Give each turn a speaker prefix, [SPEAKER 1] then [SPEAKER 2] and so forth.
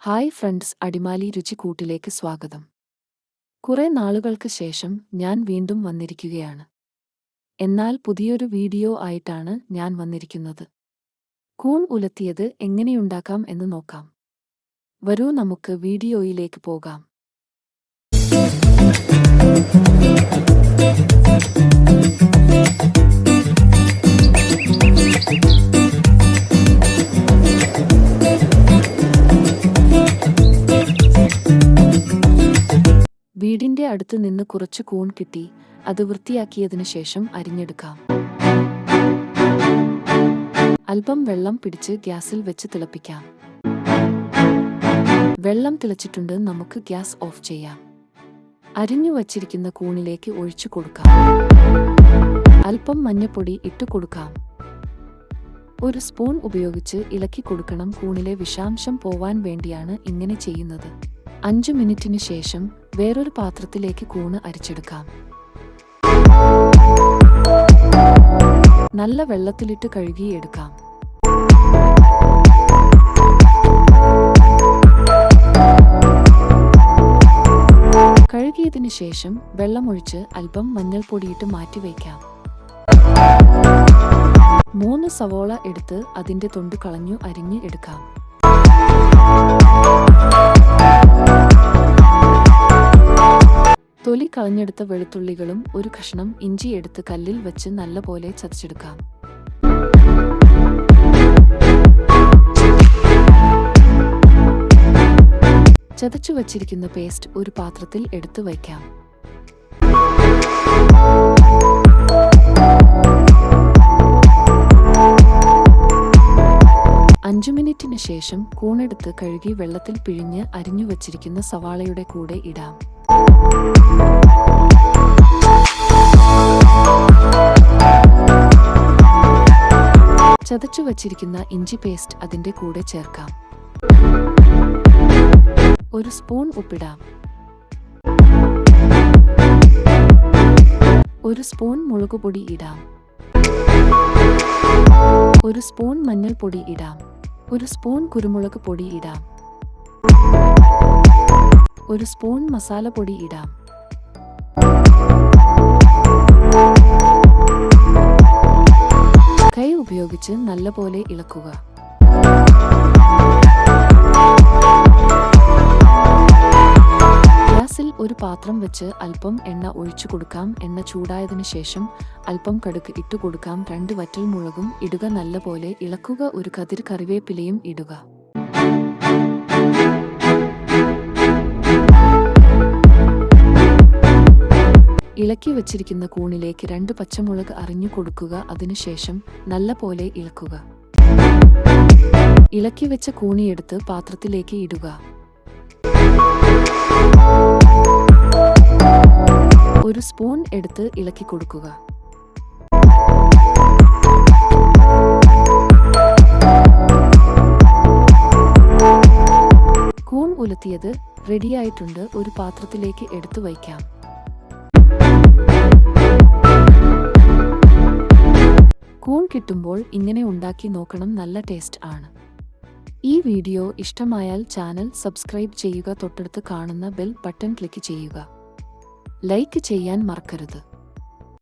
[SPEAKER 1] Hi friends Adimali രുചിക്കൂട്ടിലേക്ക് സ്വാഗതം. കുറെ നാളുകൾക്ക് ശേഷം ഞാൻ വീണ്ടും വന്നിരിക്കുകയാണ്. എന്നാൽ പുതിയൊരു വീഡിയോ ആയിട്ടാണ് ഞാൻ വന്നിരിക്കുന്നത്. കൂൺ ഉലത്തിയത് എങ്ങനെയുണ്ടാക്കാം എന്ന് നോക്കാം. വരൂ നമുക്ക് വീഡിയോയിലേക്ക് പോകാം. വീടിന്റെ അടുത്ത് നിന്ന് കുറച്ച് കൂൺ കിട്ടി അത് വൃത്തിയാക്കിയതിനു ശേഷം അരിഞ്ഞെടുക്കാം. അല്പം വെള്ളം പിടിച്ച് ഗ്യാസിൽ വെച്ച് തിളപ്പിക്കാം. വെള്ളം തിളച്ചിട്ടുണ്ട് നമുക്ക് ഗ്യാസ് ഓഫ് ചെയ്യാം. അരിഞ്ഞു വച്ചിരിക്കുന്ന കൂണിലേക്ക് ഒഴിച്ചു കൊടുക്കാം. അല്പം മഞ്ഞപ്പൊടി ഇട്ടു കൊടുക്കാം. ഒരു സ്പൂൺ ഉപയോഗിച്ച് ഇളക്കി കൊടുക്കണം കൂണിലെ വിഷാംശം പോവാൻ വേണ്ടിയാണ് ഇങ്ങനെ ചെയ്യുന്നത്. അഞ്ചു മിനിറ്റിന് ശേഷം വേറൊരു പാത്രത്തിലേക്ക് കൂണ് അരിച്ചെടുക്കാം. നല്ല വെള്ളത്തിലിട്ട് കഴുകിയെടുക്കാം. കഴുകിയതിനു ശേഷം വെള്ളമൊഴിച്ച് അല്പം മഞ്ഞൾപ്പൊടിയിട്ട് മാറ്റിവെക്കാം മൂന്ന് സവോള എടുത്ത് അതിന്റെ തൊണ്ട് കളഞ്ഞു അരിഞ്ഞ് എടുക്കാം. തൊലി കളഞ്ഞെടുത്ത വെളുത്തുള്ളികളും ഒരു കഷ്ണം ഇഞ്ചി എടുത്ത് കല്ലിൽ വെച്ച് നല്ലപോലെ ചതച്ചെടുക്കാം. ചതച്ചു വച്ചിരിക്കുന്ന പേസ്റ്റ് ഒരു പാത്രത്തിൽ എടുത്തു വയ്ക്കാം. അഞ്ചു മിനിറ്റിന് ശേഷം കൂണെടുത്ത് കഴുകി വെള്ളത്തിൽ പിഴിഞ്ഞ് അരിഞ്ഞു വച്ചിരിക്കുന്ന സവാളയുടെ കൂടെ ഇടാം. ചതച്ചു വച്ചിരിക്കുന്ന ഇഞ്ചി പേസ്റ്റ് അതിന്റെ കൂടെ ചേർക്കാം. ഒരു സ്പൂൺ ഉപ്പിടാം. ഒരു സ്പൂൺ മുളകുപൊടി ഇടാം. ഒരു സ്പൂൺ മഞ്ഞൾപ്പൊടി ഇടാം. ഒരു സ്പൂൺ കുരുമുളക് പൊടി ഇടാം. ഒരു സ്പൂൺ മസാലപ്പൊടി ഇടാം. കൈ ഉപയോഗിച്ച് നല്ലപോലെ ഇളക്കുക. ഗ്യാസിൽ ഒരു പാത്രം വെച്ച് അല്പം എണ്ണ ഒഴിച്ചു കൊടുക്കാം. എണ്ണ ചൂടായതിനു ശേഷം അല്പം കടുക്ക് ഇട്ടു കൊടുക്കാം. രണ്ട് വറ്റൽ മുളകും ഇടുക നല്ലപോലെ. ഇളക്കുക ഒരു കതിർ കറിവേപ്പിലയും ഇടുക. ഇളക്കി വച്ചിരിക്കുന്ന കൂണിലേക്ക് രണ്ട് പച്ചമുളക് അറിഞ്ഞു കൊടുക്കുക. അതിനുശേഷം നല്ല പോലെ ഇളക്കുക. ഇളക്കി വെച്ച കൂണിയെടുത്ത് പാത്രത്തിലേക്ക് ഇടുക. ഒരു സ്പൂൺ എടുത്ത് ഇളക്കി കൊടുക്കുക. കൂൺ ഉലത്തിയത് റെഡിയായിട്ടുണ്ട് ഒരു പാത്രത്തിലേക്ക് എടുത്തു വയ്ക്കാം. കൂൺ കിട്ടുമ്പോൾ ഇങ്ങനെ ഉണ്ടാക്കി നോക്കണം നല്ല ടേസ്റ്റ് ആണ്. ഈ വീഡിയോ ഇഷ്ടമായാൽ ചാനൽ സബ്സ്ക്രൈബ് ചെയ്യുക തൊട്ടടുത്ത് കാണുന്ന ബെൽ ബട്ടൺ ക്ലിക്ക് ചെയ്യുക. ലൈക്ക് ചെയ്യാൻ മറക്കരുത്.